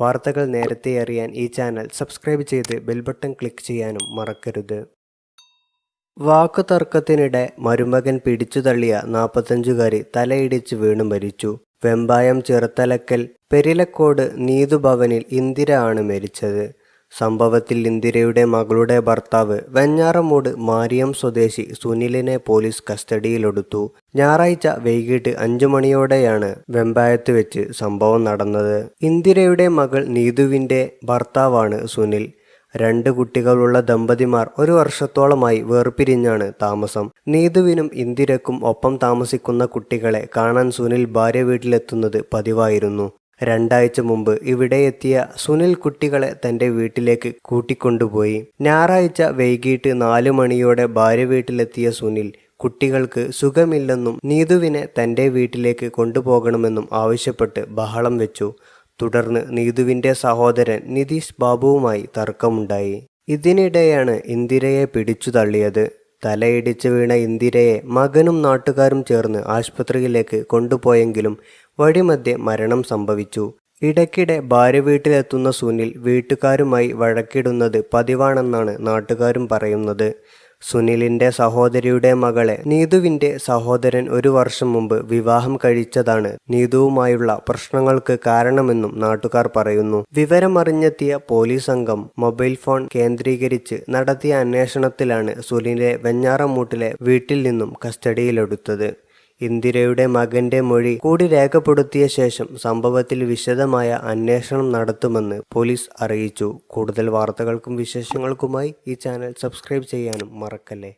വാർത്തകൾ നേരത്തെ അറിയാൻ ഈ ചാനൽ സബ്സ്ക്രൈബ് ചെയ്ത് ബെൽ ബട്ടൺ ക്ലിക്ക് ചെയ്യാനും മറക്കരുത്. വാക്കുതർക്കത്തിനിടെ മരുമകൻ പിടിച്ചു തള്ളിയ നാൽപ്പത്തഞ്ചുകാരി തലയിടിച്ച് വീണു മരിച്ചു. വെമ്പായം ചെറുത്തലക്കൽ പെരിലക്കോട് നീതുഭവനിൽ ഇന്ദിര ആണ് മരിച്ചത്. സംഭവത്തിൽ ഇന്ദിരയുടെ മകളുടെ ഭർത്താവ് വെഞ്ഞാറമൂട് മാരിയം സ്വദേശി സുനിലിനെ പോലീസ് കസ്റ്റഡിയിലെടുത്തു. ഞായറാഴ്ച വൈകിട്ട് അഞ്ചു മണിയോടെയാണ് വെമ്പായത്ത് വെച്ച് സംഭവം നടന്നത്. ഇന്ദിരയുടെ മകൾ നീതുവിന്റെ ഭർത്താവാണ് സുനിൽ. രണ്ട് കുട്ടികളുള്ള ദമ്പതിമാർ ഒരു വർഷത്തോളമായി വേർപിരിഞ്ഞാണ് താമസം. നീതുവിനും ഇന്ദിരക്കും ഒപ്പം താമസിക്കുന്ന കുട്ടികളെ കാണാൻ സുനിൽ ഭാര്യ വീട്ടിലെത്തുന്നത് പതിവായിരുന്നു. രണ്ടാഴ്ച മുമ്പ് ഇവിടെ എത്തിയ സുനിൽ കുട്ടികളെ തന്റെ വീട്ടിലേക്ക് കൂട്ടിക്കൊണ്ടുപോയി. ഞായറാഴ്ച വൈകിട്ട് നാലു മണിയോടെ ഭാര്യ വീട്ടിലെത്തിയ സുനിൽ കുട്ടികൾക്ക് സുഖമില്ലെന്നും നീതുവിനെ തന്റെ വീട്ടിലേക്ക് കൊണ്ടുപോകണമെന്നും ആവശ്യപ്പെട്ട് ബഹളം വെച്ചു. തുടർന്ന് നീതുവിന്റെ സഹോദരൻ നിതീഷ് ബാബുവുമായി തർക്കമുണ്ടായി. ഇതിനിടെയാണ് ഇന്ദിരയെ പിടിച്ചു തള്ളിയത് തലയിടിച്ച് വീണ ഇന്ദിരയെ മകനും നാട്ടുകാരും ചേർന്ന് ആശുപത്രിയിലേക്ക് കൊണ്ടുപോയെങ്കിലും വഴിമധ്യെ മരണം സംഭവിച്ചു. ഇടയ്ക്കിടെ ഭാര്യ വീട്ടിലെത്തുന്ന സുനിൽ വീട്ടുകാരുമായി വഴക്കിടുന്നത് പതിവാണെന്നാണ് നാട്ടുകാരും പറയുന്നത്. സുനിലിന്റെ സഹോദരിയുടെ മകളെ. നീതുവിന്റെ സഹോദരൻ ഒരു വർഷം മുമ്പ് വിവാഹം കഴിച്ചതാണ്. നീതുവുമായുള്ള പ്രശ്നങ്ങൾക്ക് കാരണമെന്നും നാട്ടുകാർ പറയുന്നു. വിവരമറിഞ്ഞെത്തിയ പോലീസ് സംഘം മൊബൈൽ ഫോൺ കേന്ദ്രീകരിച്ച് നടത്തിയ അന്വേഷണത്തിലാണ് സുനിലെ വെഞ്ഞാറമൂട്ടിലെ വീട്ടിൽ നിന്നും കസ്റ്റഡിയിലെടുത്തത്. ഇന്ദിരയുടെ മകന്റെ മൊഴി കൂടി രേഖപ്പെടുത്തിയ ശേഷം സംഭവത്തിൽ വിശദമായ അന്വേഷണം നടത്തുമെന്ന് പോലീസ് അറിയിച്ചു. കൂടുതൽ വാർത്തകൾക്കും വിശേഷങ്ങൾക്കുമായി ഈ ചാനൽ സബ്സ്ക്രൈബ് ചെയ്യാനും മറക്കല്ലേ.